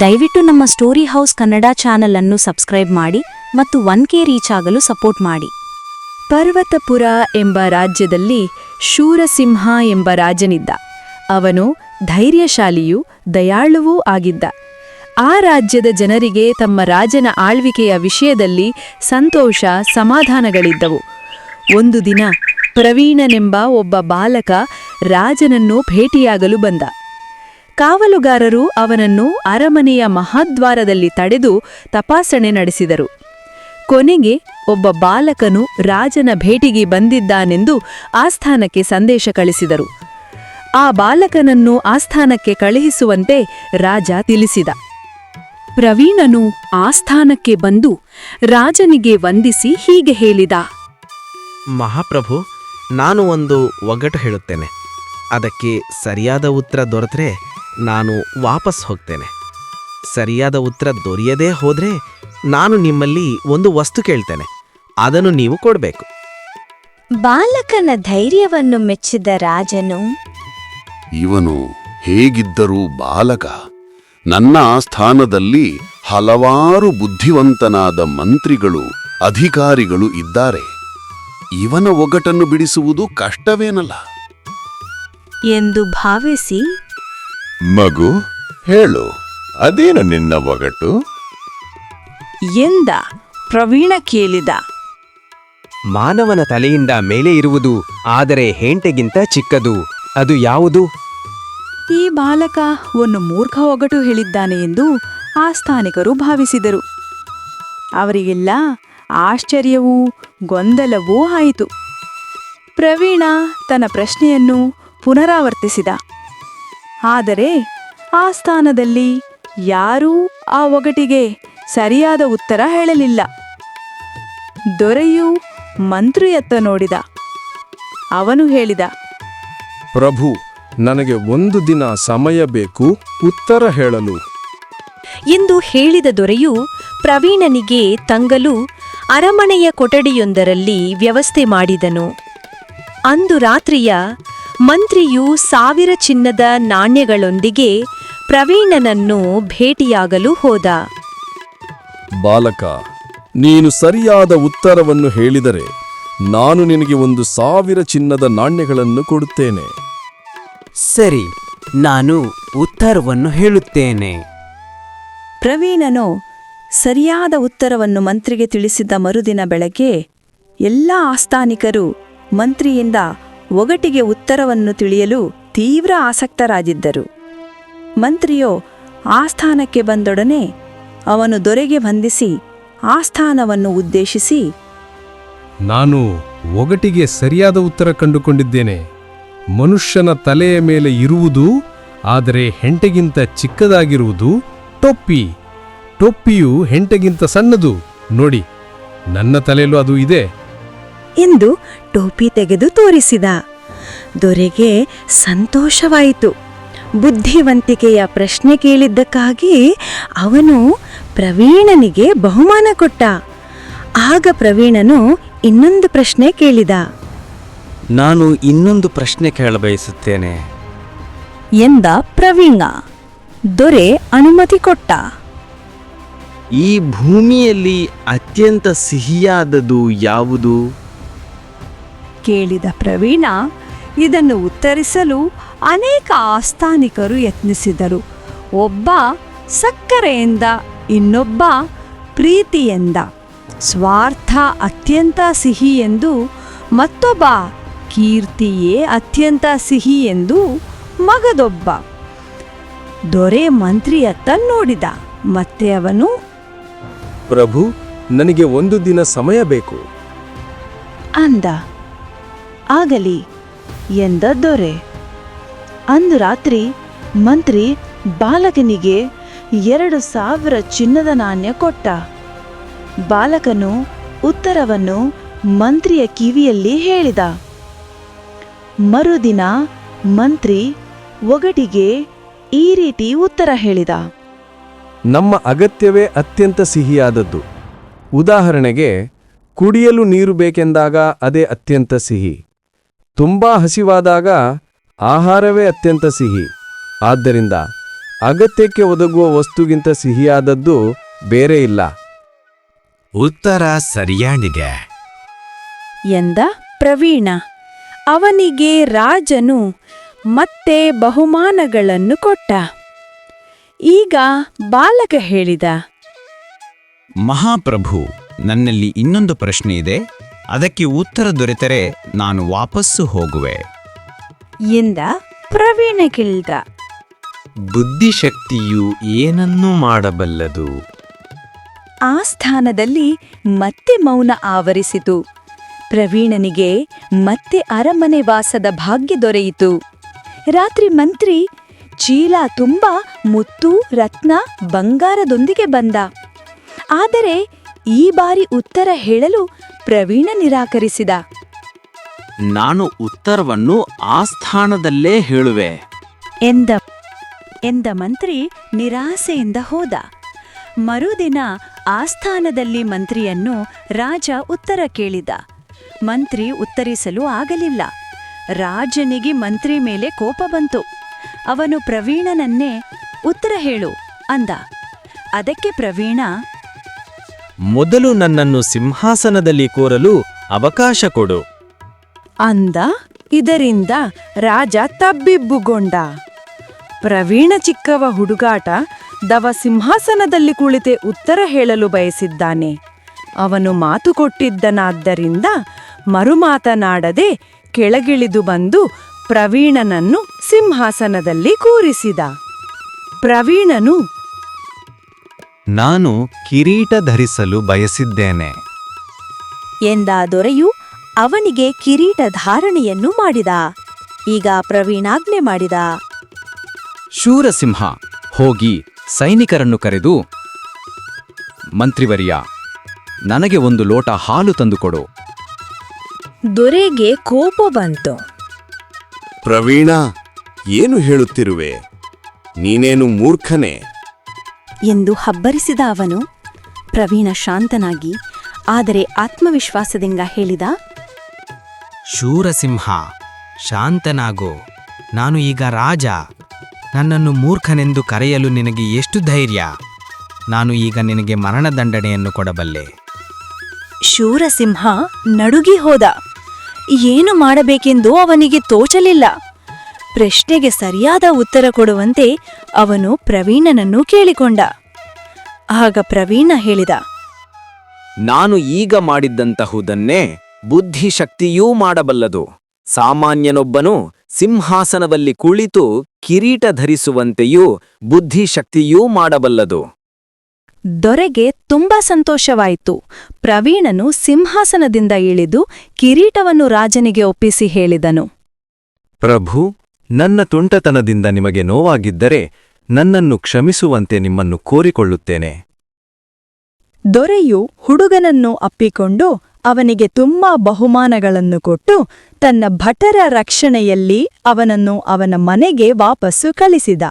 ದಯವಿಟ್ಟು ನಮ್ಮ story house Kannada channel ಅನ್ನು ಸಬ್ಸ್ಕ್ರೈಬ್ ಮಾಡಿ ಮತ್ತು ಒನ್ ಕೆ ರೀಚ್ ಆಗಲು ಸಪೋರ್ಟ್ ಮಾಡಿ. ಪರ್ವತಪುರ ಎಂಬ ರಾಜ್ಯದಲ್ಲಿ ಶೂರಸಿಂಹ ಎಂಬ ರಾಜನಿದ್ದ. ಅವನು ಧೈರ್ಯಶಾಲಿಯೂ ದಯಾಳುವೂ ಆಗಿದ್ದ. ಆ ರಾಜ್ಯದ ಜನರಿಗೆ ತಮ್ಮ ರಾಜನ ಆಳ್ವಿಕೆಯ ವಿಷಯದಲ್ಲಿ ಸಂತೋಷ, ಸಮಾಧಾನಗಳಿದ್ದವು. ಒಂದು ದಿನ ಪ್ರವೀಣನೆಂಬ ಒಬ್ಬ ಬಾಲಕ ರಾಜನನ್ನು ಭೇಟಿಯಾಗಲು ಬಂದ. ಕಾವಲುಗಾರರು ಅವನನ್ನು ಅರಮನೆಯ ಮಹಾದ್ವಾರದಲ್ಲಿ ತಡೆದು ತಪಾಸಣೆ ನಡೆಸಿದರು. ಕೊನೆಗೆ ಒಬ್ಬ ಬಾಲಕನು ರಾಜನ ಭೇಟಿಗೆ ಬಂದಿದ್ದಾನೆಂದು ಆಸ್ಥಾನಕ್ಕೆ ಸಂದೇಶ ಕಳಿಸಿದರು. ಆ ಬಾಲಕನನ್ನು ಆಸ್ಥಾನಕ್ಕೆ ಕಳುಹಿಸುವಂತೆ ರಾಜ ತಿಳಿಸಿದ. ಪ್ರವೀಣನು ಆಸ್ಥಾನಕ್ಕೆ ಬಂದು ರಾಜನಿಗೆ ವಂದಿಸಿ ಹೀಗೆ ಹೇಳಿದ. ಮಹಾಪ್ರಭು, ನಾನು ಒಂದು ಒಗ್ಗಟ್ಟು ಹೇಳುತ್ತೇನೆ. ಅದಕ್ಕೆ ಸರಿಯಾದ ಉತ್ತರ ದೊರೆತರೆ ನಾನು ವಾಪಸ್ ಹೋಗ್ತೇನೆ. ಸರಿಯಾದ ಉತ್ತರ ದೊರೆಯದೇ ಹೋದರೆ ನಾನು ನಿಮ್ಮಲ್ಲಿ ಒಂದು ವಸ್ತು ಕೇಳ್ತೇನೆ. ಅದನ್ನು ನೀವು ಕೊಡಬೇಕು. ಬಾಲಕನ ಧೈರ್ಯವನ್ನು ಮೆಚ್ಚಿದ ರಾಜನು ಇವನು ಹೇಗಿದ್ದರೂ ಬಾಲಕ ನನ್ನ ಸ್ಥಾನದಲ್ಲಿ ಹಲವಾರು ಬುದ್ಧಿವಂತನಾದ ಮಂತ್ರಿಗಳು ಅಧಿಕಾರಿಗಳು ಇದ್ದಾರೆ. ಇವನ ಒಗಟನ್ನು ಬಿಡಿಸುವುದು ಕಷ್ಟವೇನಲ್ಲ. ಎಂದು ಭಾವಿಸಿ ಮಗು ಹೇಳು ಅದೇನು ನಿನ್ನ ಒಗಟು? ಎಂದ ಪ್ರವೀಣ ಕೇಳಿದ. ಮಾನವನ ತಲೆಯಿಂದ ಮೇಲೆ ಇರುವುದು ಆದರೆ ಹೆಂಟೆಗಿಂತ ಚಿಕ್ಕದು ಅದು ಯಾವುದು? ಈ ಬಾಲಕ ಒಂದು ಮೂರ್ಖ ಒಗಟು ಹೇಳಿದ್ದಾನೆ ಎಂದು ಆಸ್ಥಾನಿಕರು ಭಾವಿಸಿದರು. ಅವರಿಗೆಲ್ಲ ಆಶ್ಚರ್ಯವೂ ಗೊಂದಲವೂ ಆಯಿತು. ಪ್ರವೀಣ ತನ್ನ ಪ್ರಶ್ನೆಯನ್ನು ಪುನರಾವರ್ತಿಸಿದ. ಆದರೆ ಆ ಸ್ಥಾನದಲ್ಲಿ ಯಾರೂ ಆ ಒಗಟಿಗೆ ಸರಿಯಾದ ಉತ್ತರ ಹೇಳಲಿಲ್ಲ. ದೊರೆಯು ಮಂತ್ರಿಯತ್ತ ನೋಡಿದ. ಅವನು ಹೇಳಿದ ಪ್ರಭು ನನಗೆ ಒಂದು ದಿನ ಸಮಯ ಬೇಕು ಉತ್ತರ ಹೇಳಲು. ಎಂದು ಹೇಳಿದ ದೊರೆಯು ಪ್ರವೀಣನಿಗೆ ತಂಗಲು ಅರಮನೆಯ ಕೊಠಡಿಯೊಂದರಲ್ಲಿ ವ್ಯವಸ್ಥೆ ಮಾಡಿದನು. ಅಂದು ರಾತ್ರಿಯ ಮಂತ್ರಿಯು ಸಾವಿರ ಚಿನ್ನದ ನಾಣ್ಯಗಳೊಂದಿಗೆ ಪ್ರವೀಣನನ್ನು ಭೇಟಿಯಾಗಲು ಹೋದ. ಬಾಲಕ ನೀನು ಸರಿಯಾದ ಉತ್ತರವನ್ನು ಹೇಳಿದರೆ ನಾನು ನಿನಗೆ ಒಂದು ಸಾವಿರ ಚಿನ್ನದ ನಾಣ್ಯಗಳನ್ನು ಕೊಡುತ್ತೇನೆ. ಸರಿ ನಾನು ಉತ್ತರವನ್ನು ಹೇಳುತ್ತೇನೆ. ಪ್ರವೀಣನು ಸರಿಯಾದ ಉತ್ತರವನ್ನು ಮಂತ್ರಿಗೆ ತಿಳಿಸಿದ ಮರುದಿನ ಬೆಳಗ್ಗೆ ಎಲ್ಲ ಆಸ್ಥಾನಿಕರು ಮಂತ್ರಿಯಿಂದ ಒಗಟಿಗೆ ಉತ್ತರವನ್ನು ತಿಳಿಯಲು ತೀವ್ರ ಆಸಕ್ತರಾಗಿದ್ದರು. ಮಂತ್ರಿಯೋ ಆಸ್ಥಾನಕ್ಕೆ ಬಂದೊಡನೆ ಅವನು ದೊರೆಗೆ ಬಂಧಿಸಿ ಆಸ್ಥಾನವನ್ನು ಉದ್ದೇಶಿಸಿ, ನಾನು ಒಗಟಿಗೆ ಸರಿಯಾದ ಉತ್ತರ ಕಂಡುಕೊಂಡಿದ್ದೇನೆ. ಮನುಷ್ಯನ ತಲೆಯ ಮೇಲೆ ಇರುವುದು, ಆದರೆ ಹೆಂಟೆಗಿಂತ ಚಿಕ್ಕದಾಗಿರುವುದು ಟೊಪ್ಪಿ. ಟೊಪ್ಪಿಯು ಹೆಂಟೆಗಿಂತ ಸಣ್ಣದು. ನೋಡಿ, ನನ್ನ ತಲೆಯಲ್ಲೂ ಅದು ಇದೆ. ಎಂದು ಟೋಪಿ ತೆಗೆದು ತೋರಿಸಿದ. ದೊರೆಗೆ ಸಂತೋಷವಾಯಿತು. ಬುದ್ಧಿವಂತಿಕೆಯ ಪ್ರಶ್ನೆ ಕೇಳಿದ್ದಕ್ಕಾಗಿ ಅವನು ಪ್ರವೀಣನಿಗೆ ಬಹುಮಾನ ಕೊಟ್ಟ. ಆಗ ಪ್ರವೀಣನು ಇನ್ನೊಂದು ಪ್ರಶ್ನೆ ಕೇಳಿದ. ನಾನು ಇನ್ನೊಂದು ಪ್ರಶ್ನೆ ಕೇಳಬಯಸುತ್ತೇನೆ ಎಂದ ಪ್ರವೀಣ ದೊರೆ ಅನುಮತಿ ಕೊಟ್ಟ. ಈ ಭೂಮಿಯಲ್ಲಿ ಅತ್ಯಂತ ಸಿಹಿಯಾದದು ಯಾವುದು? ಕೇಳಿದ ಪ್ರವೀಣ ಇದನ್ನು ಉತ್ತರಿಸಲು ಅನೇಕ ಆಸ್ಥಾನಿಕರು ಯತ್ನಿಸಿದರು. ಒಬ್ಬ ಸಕ್ಕರೆಯಿಂದ ಇನ್ನೊಬ್ಬ ಪ್ರೀತಿಯಿಂದ. ಸ್ವಾರ್ಥ ಅತ್ಯಂತ ಸಿಹಿ ಎಂದು ಮತ್ತೊಬ್ಬ ಕೀರ್ತಿಯೇ ಅತ್ಯಂತ ಸಿಹಿ ಎಂದು ಮಗದೊಬ್ಬ. ದೊರೆ ಮಂತ್ರಿಯತ್ತ ನೋಡಿದ. ಮತ್ತೆ ಅವನು ಪ್ರಭು ನನಗೆ ಒಂದು ದಿನ ಸಮಯ ಬೇಕು. ಅಂದ. ಆಗಲಿ ಎಂದ ದೊರೆ. ಅಂದು ರಾತ್ರಿ ಮಂತ್ರಿ ಬಾಲಕನಿಗೆ ಎರಡು ಸಾವಿರ ಚಿನ್ನದ ನಾಣ್ಯ ಕೊಟ್ಟ. ಬಾಲಕನು ಉತ್ತರವನ್ನು ಮಂತ್ರಿಯ ಕಿವಿಯಲ್ಲಿ ಹೇಳಿದ. ಮರುದಿನ ಮಂತ್ರಿ ಒಗಟಿಗೆ ಈ ರೀತಿ ಉತ್ತರ ಹೇಳಿದ. ನಮ್ಮ ಅಗತ್ಯವೇ ಅತ್ಯಂತ ಸಿಹಿಯಾದದ್ದು. ಉದಾಹರಣೆಗೆ ಕುಡಿಯಲು ನೀರು ಬೇಕೆಂದಾಗ ಅದೇ ಅತ್ಯಂತ ಸಿಹಿ. ತುಂಬಾ ಹಸಿವಾದಾಗ ಆಹಾರವೇ ಅತ್ಯಂತ ಸಿಹಿ. ಆದ್ದರಿಂದ ಅಗತ್ಯಕ್ಕೆ ಒದಗುವ ವಸ್ತುಗಿಂತ ಸಿಹಿಯಾದದ್ದು ಬೇರೆ ಇಲ್ಲ. ಉತ್ತರ ಸರಿಯಾಣಿದೆ ಎಂದ ಪ್ರವೀಣ ಅವನಿಗೆ ರಾಜನು ಮತ್ತೆ ಬಹುಮಾನಗಳನ್ನು ಕೊಟ್ಟ. ಈಗ ಬಾಲಕ ಹೇಳಿದ ಮಹಾಪ್ರಭು ನನ್ನಲ್ಲಿ ಇನ್ನೊಂದು ಪ್ರಶ್ನೆ ಇದೆ. ಅದಕ್ಕೆ ಉತ್ತರ ದೊರೆತರೆ ನಾನು ವಾಪಸ್ಸು ಹೋಗುವೆ. ಎಂದ ಪ್ರವೀಣ ಕೇಳಿದ ಬುದ್ಧಿಶಕ್ತಿಯು ಏನನ್ನೂ ಮಾಡಬಲ್ಲದು. ಆ ಸ್ಥಾನದಲ್ಲಿ ಮತ್ತೆ ಮೌನ ಆವರಿಸಿತು. ಪ್ರವೀಣನಿಗೆ ಮತ್ತೆ ಅರಮನೆ ವಾಸದ ಭಾಗ್ಯ ದೊರೆಯಿತು. ರಾತ್ರಿ ಮಂತ್ರಿ ಚೀಲ ತುಂಬ ಮುತ್ತು ರತ್ನ ಬಂಗಾರದೊಂದಿಗೆ ಬಂದ. ಆದರೆ ಈ ಬಾರಿ ಉತ್ತರ ಹೇಳಲು ಪ್ರವೀಣ ನಿರಾಕರಿಸಿದ. ನಾನು ಉತ್ತರವನ್ನು ಆ ಸ್ಥಾನದಲ್ಲೇ ಹೇಳುವೆ. ಎಂದ ಎಂದ ಮಂತ್ರಿ ನಿರಾಸೆಯಿಂದ ಹೋದ. ಮರುದಿನ ಆಸ್ಥಾನದಲ್ಲಿ ಮಂತ್ರಿಯನ್ನು ರಾಜ ಉತ್ತರ ಕೇಳಿದ. ಮಂತ್ರಿ ಉತ್ತರಿಸಲು ಆಗಲಿಲ್ಲ. ರಾಜನಿಗೆ ಮಂತ್ರಿ ಮೇಲೆ ಕೋಪ ಬಂತು. ಅವನು ಪ್ರವೀಣನನ್ನೇ ಉತ್ತರ ಹೇಳು ಅಂದ. ಅದಕ್ಕೆ ಪ್ರವೀಣ ಮೊದಲು ನನ್ನನ್ನು ಸಿಂಹಾಸನದಲ್ಲಿ ಕೂರಲು ಅವಕಾಶ ಕೊಡು. ಅಂದ ಇದರಿಂದ ರಾಜ ತಬ್ಬಿಬ್ಬುಗೊಂಡ. ಪ್ರವೀಣ ಚಿಕ್ಕವ ಹುಡುಗಾಟ ದವ ಸಿಂಹಾಸನದಲ್ಲಿ ಕುಳಿತೆ ಉತ್ತರ ಹೇಳಲು ಬಯಸಿದ್ದಾನೆ. ಅವನು ಮಾತು ಕೊಟ್ಟಿದ್ದನಾದ್ದರಿಂದ ಮರುಮಾತನಾಡದೆ ಕೆಳಗಿಳಿದು ಬಂದು ಪ್ರವೀಣನನ್ನು ಸಿಂಹಾಸನದಲ್ಲಿ ಕೂರಿಸಿದ. ಪ್ರವೀಣನು ನಾನು ಕಿರೀಟ ಧರಿಸಲು ಬಯಸಿದ್ದೇನೆ. ಎಂದ ದೊರೆಯು ಅವನಿಗೆ ಕಿರೀಟ ಧಾರಣೆಯನ್ನು ಮಾಡಿದ. ಈಗ ಪ್ರವೀಣಾಜ್ಞೆ ಮಾಡಿದ. ಶೂರಸಿಂಹ ಹೋಗಿ ಸೈನಿಕರನ್ನು ಕರೆದು ಮಂತ್ರಿವರ್ಯ ನನಗೆ ಒಂದು ಲೋಟ ಹಾಲು ತಂದುಕೊಡು ದೊರೆಗೆ ಕೋಪ ಬಂತು. ಪ್ರವೀಣ ಏನು ಹೇಳುತ್ತಿರುವೆ? ನೀನೇನು ಮೂರ್ಖನೇ? ಎಂದು ಹಬ್ಬರಿಸಿದ ಅವನು ಪ್ರವೀಣ ಶಾಂತನಾಗಿ ಆದರೆ ಆತ್ಮವಿಶ್ವಾಸದಿಂದ ಹೇಳಿದ ಶೂರಸಿಂಹ ಶಾಂತನಾಗೋ ನಾನು ಈಗ ರಾಜ. ನನ್ನನ್ನು ಮೂರ್ಖನೆಂದು ಕರೆಯಲು ನಿನಗೆ ಎಷ್ಟು ಧೈರ್ಯ? ನಾನು ಈಗ ನಿನಗೆ ಮರಣದಂಡನೆಯನ್ನು ಕೊಡಬಲ್ಲೆ. ಶೂರಸಿಂಹ ನಡುಗಿ ಹೋದ. ಏನು ಮಾಡಬೇಕೆಂದು ಅವನಿಗೆ ತೋಚಲಿಲ್ಲ. ಪ್ರಶ್ನೆಗೆ ಸರಿಯಾದ ಉತ್ತರ ಕೊಡುವಂತೆ ಅವನು ಪ್ರವೀಣನನ್ನು ಕೇಳಿಕೊಂಡ. ಆಗ ಪ್ರವೀಣ ಹೇಳಿದ ನಾನು ಈಗ ಮಾಡಿದ್ದಂತಹುದನ್ನೇ ಬುದ್ಧಿಶಕ್ತಿಯೂ ಮಾಡಬಲ್ಲದು. ಸಾಮಾನ್ಯನೊಬ್ಬನು ಸಿಂಹಾಸನದಲ್ಲಿ ಕುಳಿತು ಕಿರೀಟ ಧರಿಸುವಂತೆಯೂ ಬುದ್ಧಿಶಕ್ತಿಯೂ ಮಾಡಬಲ್ಲದು. ದೊರೆಗೆ ತುಂಬಾ ಸಂತೋಷವಾಯಿತು. ಪ್ರವೀಣನು ಸಿಂಹಾಸನದಿಂದ ಇಳಿದು ಕಿರೀಟವನ್ನು ರಾಜನಿಗೆ ಒಪ್ಪಿಸಿ ಹೇಳಿದನು. ಪ್ರಭು ನನ್ನ ತುಂಟತನದಿಂದ ನಿಮಗೆ ನೋವಾಗಿದ್ದರೆ ನನ್ನನ್ನು ಕ್ಷಮಿಸುವಂತೆ ನಿಮ್ಮನ್ನು ಕೋರಿಕೊಳ್ಳುತ್ತೇನೆ. ದೊರೆಯು ಹುಡುಗನನ್ನು ಅಪ್ಪಿಕೊಂಡು ಅವನಿಗೆ ತುಂಬಾ ಬಹುಮಾನಗಳನ್ನು ಕೊಟ್ಟು ತನ್ನ ಭಟರ ರಕ್ಷಣೆಯಲ್ಲಿ ಅವನನ್ನು ಅವನ ಮನೆಗೆ ವಾಪಸ್ಸು ಕಳಿಸಿದ.